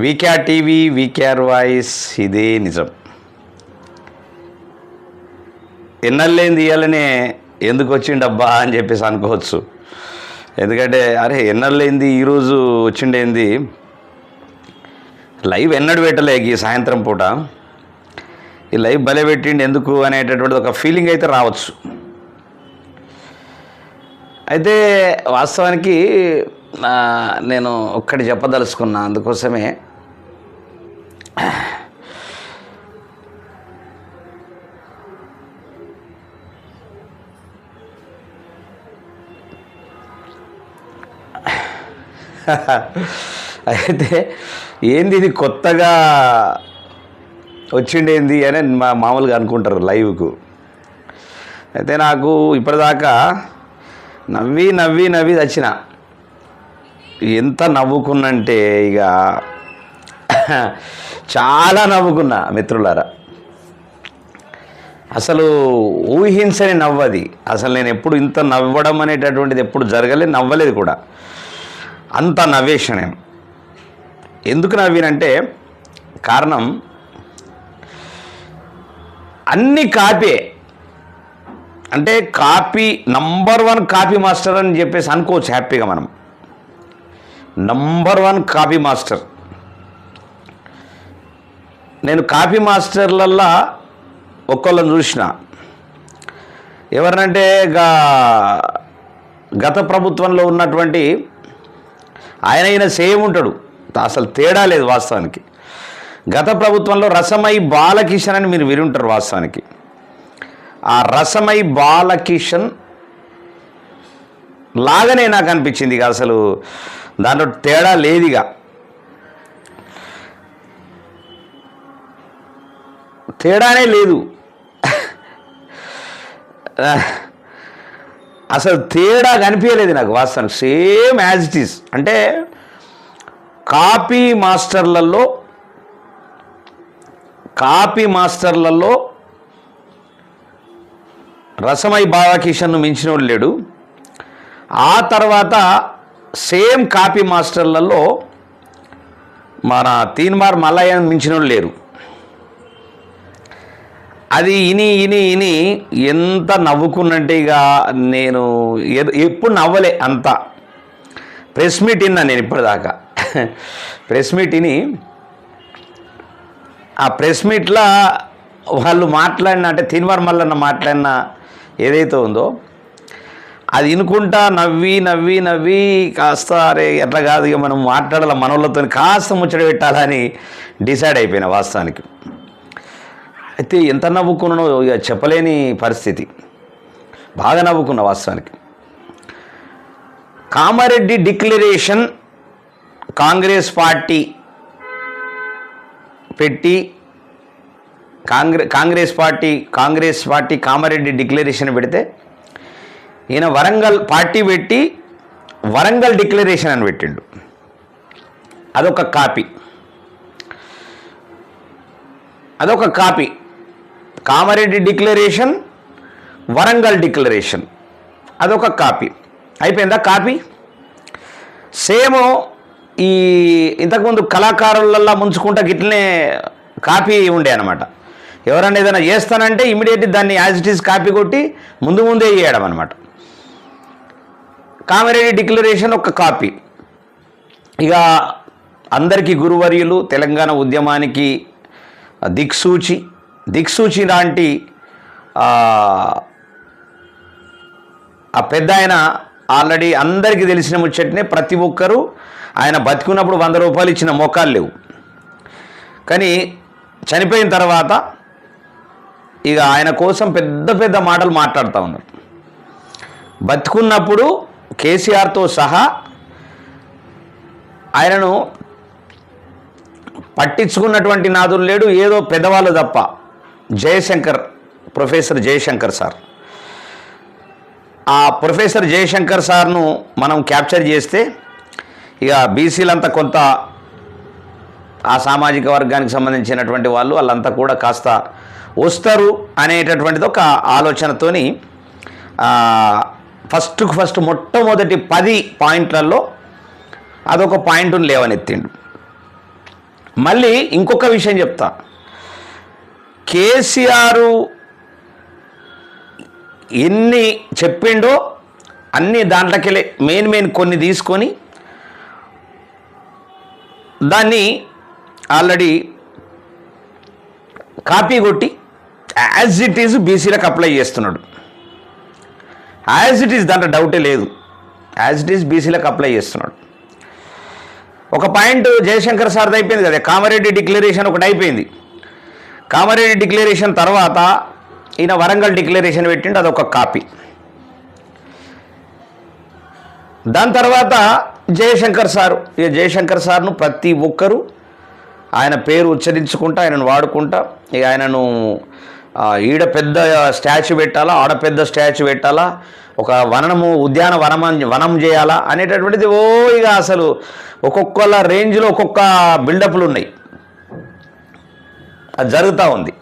VKR TV వీక్యార్ voice ఇదే నిజం. ఎన్నెళ్ళేంది ఇవ్వాలనే ఎందుకు వచ్చిండబ్బా అని చెప్పేసి అనుకోవచ్చు. ఎందుకంటే అరే ఎన్నల్లేంది ఈరోజు వచ్చిండేంది? లైవ్ ఎన్నడు పెట్టలేక ఈ సాయంత్రం పూట. ఈ లైవ్ భలే పెట్టిండి ఎందుకు అనేటటువంటి ఒక ఫీలింగ్ అయితే రావచ్చు. అయితే వాస్తవానికి నేను ఒక్కటి చెప్పదలుచుకున్నా అందుకోసమే. అయితే ఏంది ఇది కొత్తగా వచ్చిండేంది అని మా మామూలుగా అనుకుంటారు లైవ్కు. అయితే నాకు ఇప్పటిదాకా నవ్వి నవ్వి నవ్వి వచ్చిన ఎంత నవ్వుకున్నంటే ఇక చాలా నవ్వుకున్నా మిత్రులారా. అసలు ఊహించని నవ్వది. అసలు నేను ఎప్పుడు ఇంత నవ్వడం అనేటటువంటిది ఎప్పుడు జరగలేదు నవ్వలేదు కూడా. అంత నవ్వేశా నేను. ఎందుకు నవ్వినంటే కారణం అన్ని కాపీ అంటే copy number one copy master అని చెప్పేసి అనుకోవచ్చు హ్యాపీగా మనం. నంబర్ వన్ కాపీ మాస్టర్ నేను కాపీ మాస్టర్లల్లా ఒక్కళ్ళని చూసిన. ఎవరినంటే గా గత ప్రభుత్వంలో ఉన్నటువంటి ఆయన ఈయన సేమ్ ఉంటాడు. అసలు తేడా లేదు వాస్తవానికి. గత ప్రభుత్వంలో రసమై బాలకిషన్ అని మీరు వినుంటారు వాస్తవానికి. ఆ రసమై బాలకిషన్ లాగానే నాకు అనిపించింది అసలు దాంట్లో తేడా లేదిగా. తేడానే లేదు. అసలు తేడా కనిపించలేదు నాకు వాస్తవానికి. Same as it is. అంటే కాపీ మాస్టర్లలో కాపీ మాస్టర్లలో రసమై బాలకిషన్ను మించినోడు లేడు. ఆ తర్వాత సేమ్ కాపీ మాస్టర్లలో మన తీన్మార్ మల్లయ్యను మించిన లేరు. అది ఇని ఇని ఇని ఎంత నవ్వుకున్నట్టే ఇక నేను ఎప్పుడు నవ్వలే అంత. ప్రెస్ మీట్ ఇన్నా నేను ఇప్పటిదాకా. ప్రెస్ మీట్ ఇని ఆ ప్రెస్ మీట్లో వాళ్ళు మాట్లాడిన అంటే తిన్వార్ మల్లన్న మాట్లాడిన ఏదైతే ఉందో అది వినుకుంటా నవ్వి నవ్వి నవ్వి కాస్త అరే ఎట్లా కాదు ఇక మనం మాట్లాడాల మనోళ్ళతో కాస్త ముచ్చట పెట్టాలని డిసైడ్ అయిపోయిన వాస్తవానికి. అయితే ఎంత నవ్వుకున్నానో ఇక చెప్పలేని పరిస్థితి. బాగా నవ్వుకున్న వాస్తవానికి. కామారెడ్డి డిక్లరేషన్ కాంగ్రెస్ పార్టీ పెట్టి Congress Congress party Congress party Kamareddy declaration పెడితే ఈయన వరంగల్ పార్టీ పెట్టి వరంగల్ డిక్లరేషన్ అని పెట్టిండు. అదొక కాపీ. అదొక copy. Kamareddy declaration Warangal declaration. అదొక కాపీ. అయిపోయిందా కాపీ? సేమ్ ఈ ఇంతకుముందు కళాకారులల్లా ముంచుకుంటా గిట్లనే కాపీ ఉండే అనమాట ఎవరన్నా ఏదైనా చేస్తానంటే ఇమీడియట్ దాన్ని యాజ్ ఇట్ ఈస్ కాపీ కొట్టి ముందు ముందే చేయడం అనమాట కామారెడ్డి డిక్లరేషన్ ఒక కాపీ. ఇక అందరికీ గురువర్యులు తెలంగాణ ఉద్యమానికి దిక్సూచి దిక్సూచి లాంటి ఆ, పెద్ద ఆయన ఆల్రెడీ అందరికీ తెలిసిన ముచ్చటనే ప్రతి ఒక్కరూ ఆయన బతికున్నప్పుడు వంద రూపాయలు ఇచ్చిన మొక్కలు లేవు. కానీ చనిపోయిన తర్వాత ఇక ఆయన కోసం పెద్ద పెద్ద మాటలు మాట్లాడుతూ ఉన్నారు. బతుకున్నప్పుడు కేసీఆర్తో సహా ఆయనను పట్టించుకున్నటువంటి నాదులు లేడు ఏదో పెద్దవాళ్ళు తప్ప. Jayashankar professor Jayashankar sir. ఆ ప్రొఫెసర్ జయశంకర్ సార్ను మనం క్యాప్చర్ చేస్తే ఇక బీసీలంతా కొంత ఆ సామాజిక వర్గానికి సంబంధించినటువంటి వాళ్ళు వాళ్ళంతా కూడా కాస్త వస్తారు అనేటటువంటిది ఒక ఆలోచనతోని ఫస్ట్ ఫస్ట్ మొట్టమొదటి పది పాయింట్లలో అదొక పాయింట్ను లేవనెత్తిండు. మళ్ళీ ఇంకొక విషయం చెప్తా. కేసీఆర్ ఎన్ని చెప్పిండో అన్ని దాంట్లోకెళ్ళి మెయిన్ మెయిన్ కొన్ని తీసుకొని దాన్ని ఆల్రెడీ కాపీ కొట్టి యాజ్ ఇట్ ఈజ్ బీసీలకు అప్లై చేస్తున్నాడు. యాజ్ ఇట్ ఈజ్ దాంట్లో డౌటే లేదు. యాజ్ ఇట్ ఈజ్ బీసీలకు అప్లై చేస్తున్నాడు. ఒక పాయింట్ జయశంకర్ సార్ది అయిపోయింది కదా కామారెడ్డి డిక్లరేషన్ ఒకటి అయిపోయింది. కామారెడ్డి డిక్లరేషన్ తర్వాత ఈయన వరంగల్ డిక్లరేషన్ పెట్టిండు అదొక కాపీ దాని తర్వాత జయశంకర్ సారు ఇక జయశంకర్ సార్ను ప్రతి ఒక్కరూ ఆయన పేరు ఉచ్చరించుకుంటా ఆయనను వాడుకుంటా ఇక ఆయనను ఈడ పెద్ద స్టాచ్యూ పెట్టాలా ఆడ పెద్ద స్టాచ్యూ పెట్టాలా ఒక వనము ఉద్యాన వనం వనం చేయాలా అనేటటువంటిది ఓ ఇక అసలు ఒక్కొక్కల రేంజ్లో ఒక్కొక్క బిల్డప్లు ఉన్నాయి. అది జరుగుతూ ఉంది.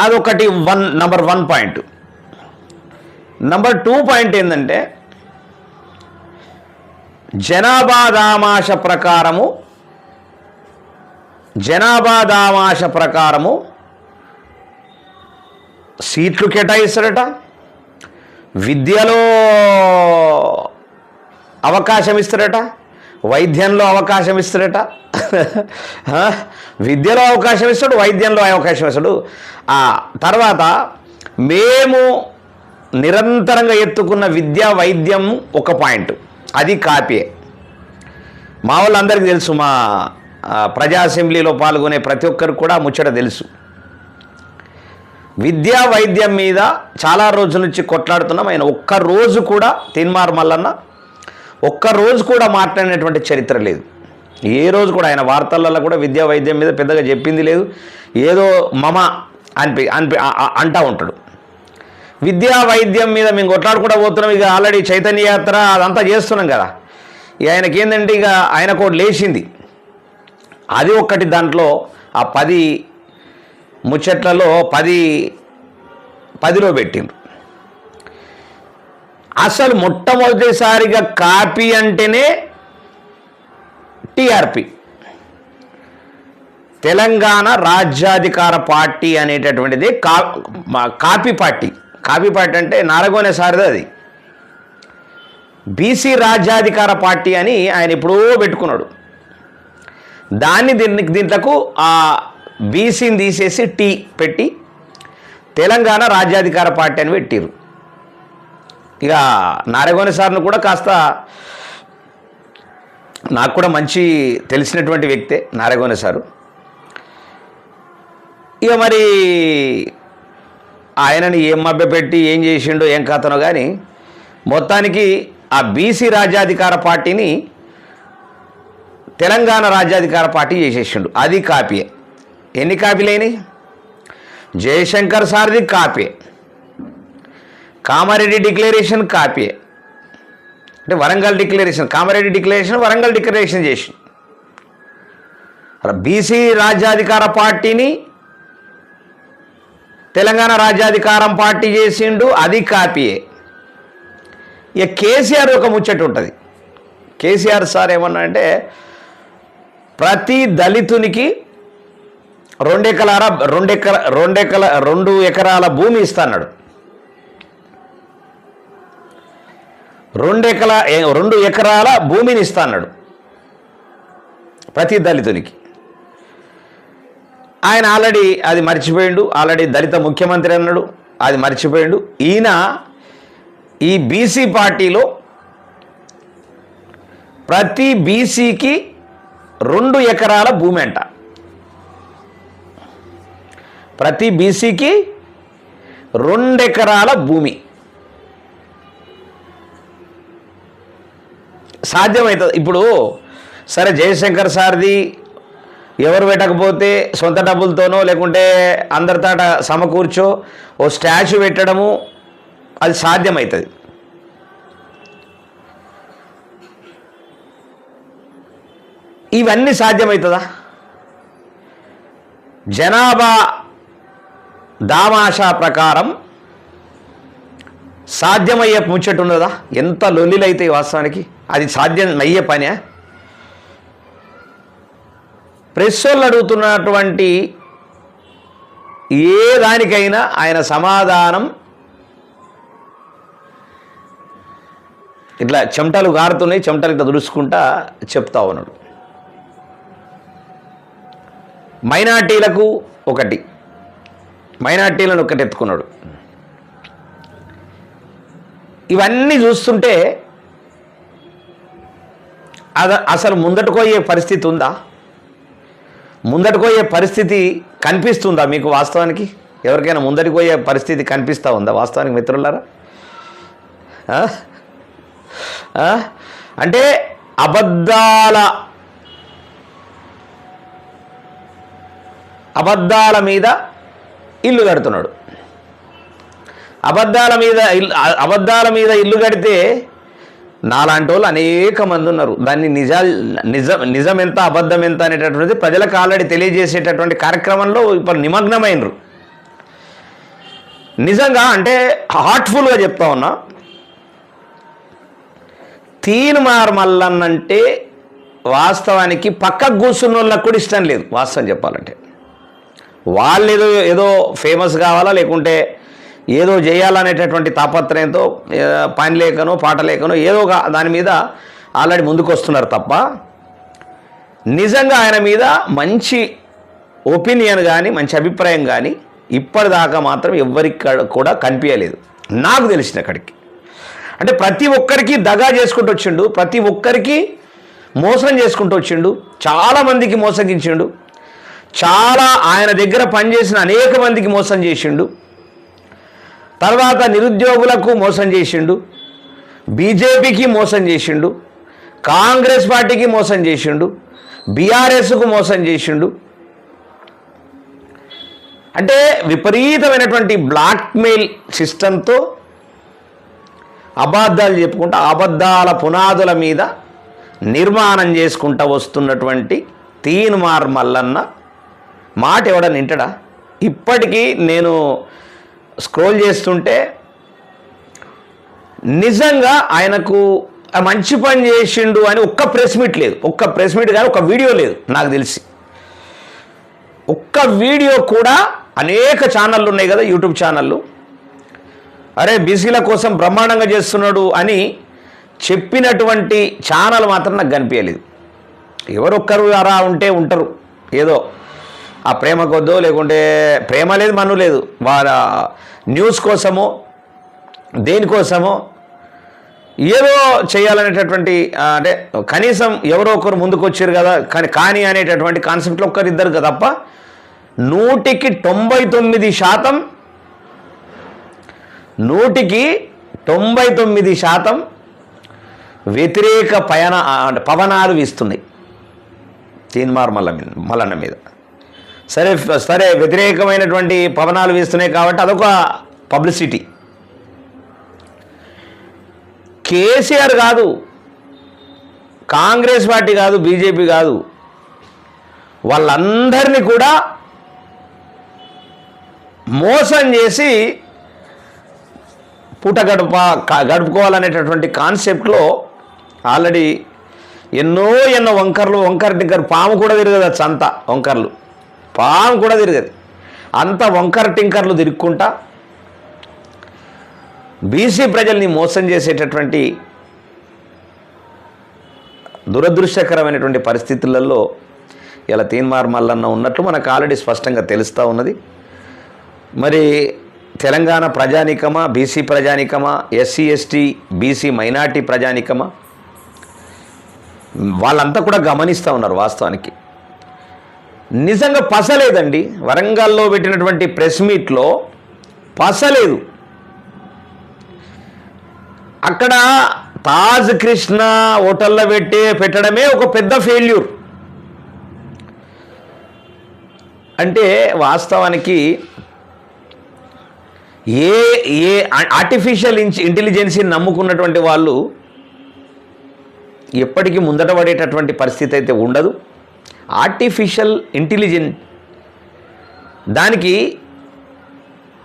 అదొకటి one number one point. Number two point ఏంటంటే జనాభా దామాష ప్రకారము జనాభా దామాష ప్రకారము సీట్లు కేటాయిస్తారట. విద్యలో అవకాశం ఇస్తారట. వైద్యంలో అవకాశం ఇస్తారట. విద్యలో అవకాశం ఇస్తాడు వైద్యంలో అవకాశం ఇస్తాడు. ఆ తర్వాత మేము నిరంతరంగా ఎత్తుకున్న విద్య వైద్యం ఒక పాయింట్. అది కాపీయే. మా వాళ్ళందరికీ తెలుసు మా ప్రజా అసెంబ్లీలో పాల్గొనే ప్రతి ఒక్కరికి కూడా ముచ్చట తెలుసు. విద్యా వైద్యం మీద చాలా రోజుల నుంచి కొట్లాడుతున్నాం. ఆయన ఒక్క రోజు కూడా తిన్మార్ మల్లన్న ఒక్క రోజు కూడా మాట్లాడినటువంటి చరిత్ర లేదు. ఏ రోజు కూడా ఆయన వార్తలలో కూడా విద్యా వైద్యం మీద పెద్దగా చెప్పింది లేదు. ఏదో మమ అనిపి అనిపి అంటా ఉంటాడు. విద్యా వైద్యం మీద మేము కొట్లాడుకుంటూ పోతున్నాం. ఇక ఆల్రెడీ చైతన్య యాత్ర అదంతా చేస్తున్నాం కదా. ఇక ఆయనకి ఏంటంటే ఇక ఆయన కూడా లేచింది. అది ఒక్కటి దాంట్లో ఆ పది ముచ్చట్లలో పది పదిలో పెట్టిండ్రు. అసలు మొట్టమొదటిసారిగా కాపీ అంటేనే టిఆర్పి. తెలంగాణ రాజ్యాధికార పార్టీ అనేటటువంటిది కా మా కాపీ పార్టీ. కాపీ పార్టీ అంటే నారగోనే సారిది అది. బీసీ రాజ్యాధికార పార్టీ అని ఆయన ఎప్పుడో పెట్టుకున్నాడు. దాన్ని దీనికి దీంట్లకు ఆ బీసీని తీసేసి టీ పెట్టి తెలంగాణ రాజ్యాధికార పార్టీ అని పెట్టిరు ఇక నారగోని సార్ను కూడా కాస్త నాకు కూడా మంచి తెలిసినటువంటి వ్యక్తే నారగోని సారు. ఇక మరి ఆయనని ఏం మభ్యపెట్టి ఏం చేసిండో ఏం కథనో కానీ మొత్తానికి ఆ బీసీ రాజ్యాధికార పార్టీని తెలంగాణ రాజ్యాధికార పార్టీ చేసేసిండు. అది కాపీయే. ఎన్ని కాపీలేని జయశంకర్ సార్ది కాపీ. Kamareddy declaration copy. అంటే Warangal declaration Kamareddy declaration Warangal declaration చేసి బీసీ రాజ్యాధికార పార్టీని తెలంగాణ రాజ్యాధికారం పార్టీ చేసిండు అది కాపీయే. ఇక కేసీఆర్ ఒక ముచ్చట ఉంటుంది. కేసీఆర్ సార్ ఏమన్నా అంటే ప్రతి దళితునికి రెండు ఎకరాల రెండు రెండు రెండు ఎకరాల భూమి ఇస్తాడు రెండెకల రెండు ఎకరాల భూమిని ఇస్తాడు ప్రతి దళితునికి. ఆయన ఆల్రెడీ అది మర్చిపోయిండు ఆల్రెడీ దళిత ముఖ్యమంత్రి అన్నాడు అది మర్చిపోయిండు. ఈయన ఈ బీసీ పార్టీలో ప్రతి బీసీకి రెండు ఎకరాల భూమి అంట. ప్రతి బీసీకి రెండు ఎకరాల భూమి. సాధ్యమవుతుంది ఇప్పుడు సరే జయశంకర్ సార్ది ఎవరు పెట్టకపోతే సొంత డబ్బులతోనో లేకుంటే అందరితాట సమకూర్చో ఓ స్టాచ్యూ పెట్టడము అది సాధ్యమవుతుంది ఇవన్నీ సాధ్యమవుతుందా జనాభా దామాషా ప్రకారం సాధ్యమయ్యే ముచ్చట ఉన్నదా? ఎంత లొల్లిలైతే వాస్తవానికి? అది సాధ్యం అయ్యే పనే? ప్రెస్ వాళ్ళు అడుగుతున్నటువంటి ఏ దానికైనా ఆయన సమాధానం ఇట్లా చెమటలు గారుతున్నాయి చెమటలు ఇట్లా దుడుచుకుంటా చెప్తా ఉన్నాడు. మైనార్టీలకు ఒకటి. మైనార్టీలను ఒకటి ఎత్తుకున్నాడు ఇవన్నీ చూస్తుంటే అద అసలు ముందటకోయే పరిస్థితి ఉందా? ముందటకోయే పరిస్థితి కనిపిస్తుందా మీకు వాస్తవానికి? ఎవరికైనా ముందటికోయే పరిస్థితి కనిపిస్తూ ఉందా వాస్తవానికి మిత్రులారా? అంటే అబద్ధాల అబద్ధాల మీద ఇల్లు కడుతున్నాడు. అబద్ధాల మీద ఇల్లు అబద్ధాల మీద ఇల్లు కడితే నాలాంటి వాళ్ళు అనేక మంది ఉన్నారు. దాన్ని నిజాలు నిజం నిజం ఎంత అబద్ధం ఎంత అనేటటువంటిది ప్రజలకు ఆల్రెడీ తెలియజేసేటటువంటి కార్యక్రమంలో ఇప్పుడు నిమగ్నమైనరు నిజంగా అంటే హార్ట్ఫుల్గా చెప్తా ఉన్నా తీన్మార్ మల్లన్నంటే వాస్తవానికి పక్కకు కూర్చున్న వాళ్ళకు కూడా ఇష్టం లేదు వాస్తవం చెప్పాలంటే. వాళ్ళు ఏదో ఏదో ఫేమస్ కావాలా లేకుంటే ఏదో చేయాలనేటటువంటి తాపత్రయంతో పని లేకనో పాట లేకనో ఏదో ఒక దాని మీద ఆల్రెడీ ముందుకొస్తున్నారు తప్ప నిజంగా ఆయన మీద మంచి ఒపీనియన్ కానీ మంచి అభిప్రాయం కానీ ఇప్పటిదాకా మాత్రం ఎవ్వరికి కూడా కనిపించలేదు. నాకు తెలిసిన అక్కడికి అంటే ప్రతి ఒక్కరికి దగా చేసుకుంటూ వచ్చిండు ప్రతి ఒక్కరికి మోసం చేసుకుంటూ వచ్చిండు చాలామందికి మోసగించిండు. చాలా ఆయన దగ్గర పనిచేసిన అనేక మందికి మోసం చేసిండు. తర్వాత నిరుద్యోగులకు మోసం చేసిండు. బీజేపీకి మోసం చేసిండు. కాంగ్రెస్ పార్టీకి మోసం చేసిండు. బీఆర్ఎస్కు మోసం చేసిండు. అంటే విపరీతమైనటువంటి బ్లాక్మెయిల్ సిస్టంతో అబద్ధాలు చెప్పుకుంటూ అబద్ధాల పునాదుల మీద నిర్మాణం చేసుకుంటూ వస్తున్నటువంటి తీన్మార్ మల్లన్న మాట ఎవడని వింటడా? ఇప్పటికీ నేను స్క్రోల్ చేస్తుంటే నిజంగా ఆయనకు మంచి పని చేసిండు అని ఒక్క ప్రెస్ మీట్ లేదు. ఒక్క ప్రెస్ మీట్ కానీ ఒక వీడియో లేదు నాకు తెలిసి. ఒక్క వీడియో కూడా అనేక ఛానళ్ళు ఉన్నాయి కదా యూట్యూబ్ ఛానళ్ళు. అరే బీసీల కోసం బ్రహ్మాండంగా చేస్తున్నాడు అని చెప్పినటువంటి ఛానల్ మాత్రం నాకు కనిపించలేదు. ఎవరొక్కరు అరా ఉంటే ఉంటారు. ఏదో ఆ ప్రేమ కొద్దో లేకుంటే ప్రేమ లేదు మను లేదు. వాళ్ళ న్యూస్ కోసమో దేనికోసమో ఏదో చేయాలనేటటువంటి అంటే కనీసం ఎవరో ఒకరు ముందుకు వచ్చారు కదా కానీ కానీ అనేటటువంటి కాన్సెప్ట్లో ఒక్కరిద్దరు తప్ప నూటికి తొంభై తొమ్మిది శాతం నూటికి తొంభై తొమ్మిది శాతం వ్యతిరేక పయన అంటే పవనాలు వీస్తున్నాయి. తీన్మార్ మల్ల మీద మల్లన్న మీద. సరే సరే వ్యతిరేకమైనటువంటి పవనాలు వీస్తున్నాయి కాబట్టి అదొక పబ్లిసిటీ. కేసీఆర్ కాదు కాంగ్రెస్ పార్టీ కాదు బీజేపీ కాదు వాళ్ళందరినీ కూడా మోసం చేసి పూట గడప గడుపుకోవాలనేటటువంటి కాన్సెప్ట్లో ఆల్రెడీ ఎన్నో ఎన్నో వంకర్లు వంకర్ టింకర్ పాము కూడా తిరగదు చంత వంకర్లు. పాము కూడా తిరగదు. అంత వంకర టింకర్లు తిరుక్కుంటా బీసీ ప్రజల్ని మోసం చేసేటటువంటి దురదృష్టకరమైనటువంటి పరిస్థితులలో ఇలా తీన్మార్ మల్లన్న ఉన్నట్లు మనకు ఆల్రెడీ స్పష్టంగా తెలుస్తూ ఉన్నది. మరి తెలంగాణ ప్రజానికమా బీసీ ప్రజానికమా ఎస్సీ ఎస్టీ బీసీ మైనార్టీ ప్రజానికమా? వాళ్ళంతా కూడా గమనిస్తూ ఉన్నారు వాస్తవానికి. నిజంగా పసలేదండి. వరంగల్లో పెట్టినటువంటి ప్రెస్ మీట్లో పసలేదు. అక్కడ తాజ్ కృష్ణ హోటల్లో పెట్టి పెట్టడమే ఒక పెద్ద ఫెయిల్యూర్. అంటే వాస్తవానికి ఏ ఏ ఆర్టిఫిషియల్ ఇంటెలిజెన్సీని నమ్ముకున్నటువంటి వాళ్ళు ఎప్పటికీ ముందట పడేటటువంటి పరిస్థితి అయితే ఉండదు. ఆర్టిఫిషియల్ ఇంటెలిజెంట్ దానికి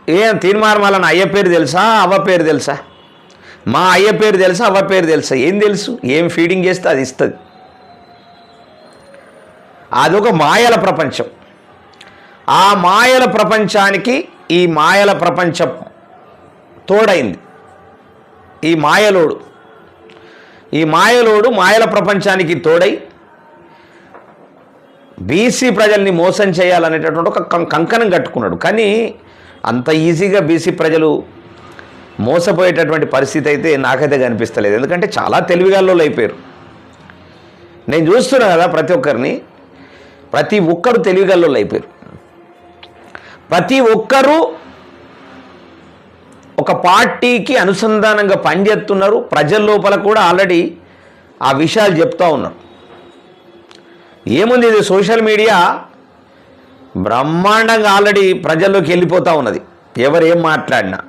ఏం తీర్మానమాలన్న అయ్య పేరు తెలుసా అవ్వ పేరు తెలుసా? మా అయ్య పేరు తెలుసా అవ్వ పేరు తెలుసా? ఏం తెలుసు? ఏం ఫీడింగ్ చేస్తే అది ఇస్తుంది. అదొక మాయల ప్రపంచం. ఆ మాయల ప్రపంచానికి ఈ మాయల ప్రపంచం తోడైంది. ఈ మాయలోడు. ఈ మాయలోడు మాయల ప్రపంచానికి తోడై బీసీ ప్రజల్ని మోసం చేయాలనేటటువంటి ఒక కంకణం కట్టుకున్నాడు. కానీ అంత ఈజీగా బీసీ ప్రజలు మోసపోయేటటువంటి పరిస్థితి అయితే నాకైతే కనిపిస్తలేదు. ఎందుకంటే చాలా తెలివిగాల్లో అయిపోయారు. నేను చూస్తున్నా కదా ప్రతి ఒక్కరిని. ప్రతి ఒక్కరు తెలివిగల్లో అయిపోయారు. ప్రతి ఒక్కరూ ఒక పార్టీకి అనుసంధానంగా పనిచేస్తున్నారు. ప్రజల లోపల కూడా ఆల్రెడీ ఆ విషయాలు చెప్తూ ఉన్నారు. ఏముంది ఇది? సోషల్ మీడియా బ్రహ్మాండంగా ఆల్రెడీ ప్రజల్లోకి వెళ్ళిపోతూ ఉన్నది. ఎవరు ఏం మాట్లాడినా.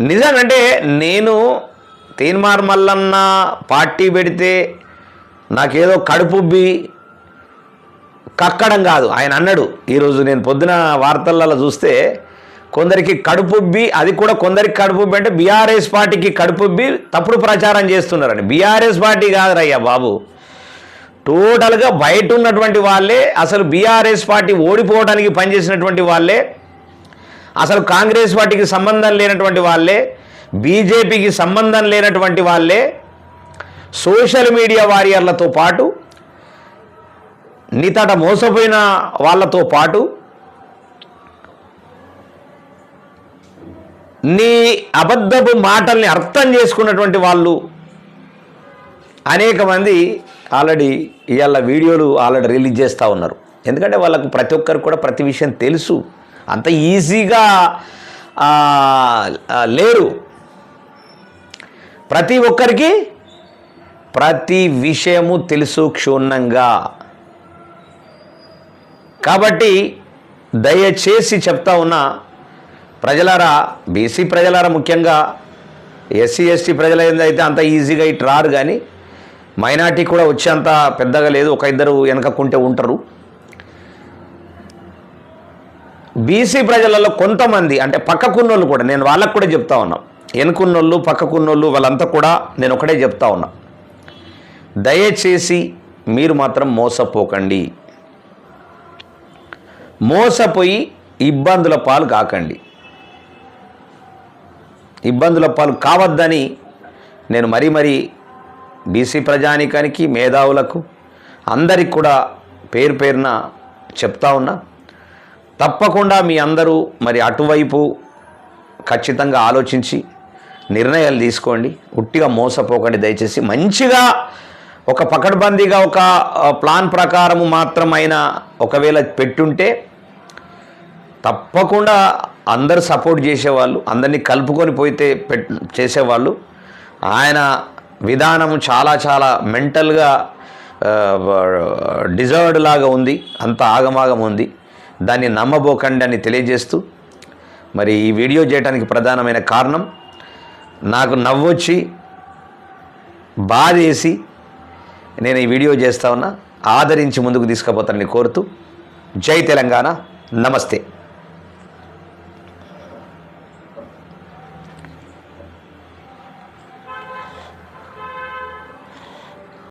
నిజంగంటే నేను తీన్మార్ మల్లన్న పార్టీ పెడితే నాకేదో కడుపుబ్బి కక్కడం కాదు. ఆయన అన్నాడు ఈరోజు నేను పొద్దున వార్తలలో చూస్తే కొందరికి కడుపుబ్బి అది కూడా కొందరికి కడుపుబ్బి అంటే బీఆర్ఎస్ పార్టీకి కడుపుబ్బి తప్పుడు ప్రచారం చేస్తున్నారని. బీఆర్ఎస్ పార్టీ కాదురయ్యా బాబు. టోటల్గా బయట ఉన్నటువంటి వాళ్ళే అసలు బీఆర్ఎస్ పార్టీ ఓడిపోవడానికి పనిచేసినటువంటి వాళ్ళే అసలు కాంగ్రెస్ పార్టీకి సంబంధం లేనటువంటి వాళ్ళే బీజేపీకి సంబంధం లేనటువంటి వాళ్ళే సోషల్ మీడియా వారియర్లతో పాటు నితట మోసపోయిన వాళ్ళతో పాటు నీ అబద్ధపు మాటల్ని అర్థం చేసుకున్నటువంటి వాళ్ళు అనేక మంది ఆల్రెడీ ఇవాళ వీడియోలు ఆల్రెడీ రిలీజ్ చేస్తూ ఉన్నారు. ఎందుకంటే వాళ్ళకు ప్రతి ఒక్కరికి కూడా ప్రతి విషయం తెలుసు. అంత ఈజీగా లేరు. ప్రతి ఒక్కరికి ప్రతి విషయము తెలుసు క్షుణ్ణంగా. కాబట్టి దయచేసి చెప్తా ఉన్నా ప్రజలారా బీసీ ప్రజలారా ముఖ్యంగా ఎస్సీ ఎస్టీ ప్రజల అయితే అంత ఈజీగా ఇటు రారు కానీ మైనార్టీ కూడా వచ్చేంత పెద్దగా లేదు ఒక ఇద్దరు వెనకకుంటే ఉంటారు. బీసీ ప్రజలలో కొంతమంది అంటే పక్కకున్నోళ్ళు కూడా నేను వాళ్ళకు కూడా చెప్తా ఉన్నా. వెనుకున్నోళ్ళు పక్కకున్నోళ్ళు వాళ్ళంతా కూడా నేను ఒకటే చెప్తా ఉన్నా. దయచేసి మీరు మాత్రం మోసపోకండి. మోసపోయి ఇబ్బందుల పాలు కాకండి. ఇబ్బందుల పాలు కావద్దని నేను మరీ మరీ బీసీ ప్రజానికానికి మేధావులకు అందరికి కూడా పేరు పేరున చెప్తా ఉన్నా. తప్పకుండా మీ అందరూ మరి అటువైపు ఖచ్చితంగా ఆలోచించి నిర్ణయాలు తీసుకోండి. ఉట్టిగా మోసపోకండి దయచేసి. మంచిగా ఒక పకడ్బందీగా ఒక ప్లాన్ ప్రకారము మాత్రమైన ఒకవేళ పెట్టుంటే తప్పకుండా అందరు సపోర్ట్ చేసేవాళ్ళు అందరినీ కలుపుకొని పోయితే పెట్ చేసేవాళ్ళు. ఆయన విధానం చాలా చాలా మెంటల్గా డిజర్వ్డ్ లాగా ఉంది అంత ఆగమాగం ఉంది. దాన్ని నమ్మబోకండి అని తెలియజేస్తూ మరి ఈ వీడియో చేయడానికి ప్రధానమైన కారణం నాకు నవ్వొచ్చి బాధేసి నేను ఈ వీడియో చేస్తా ఉన్నా. ఆదరించి ముందుకు తీసుకుపోతానని కోరుతూ జై తెలంగాణ నమస్తే.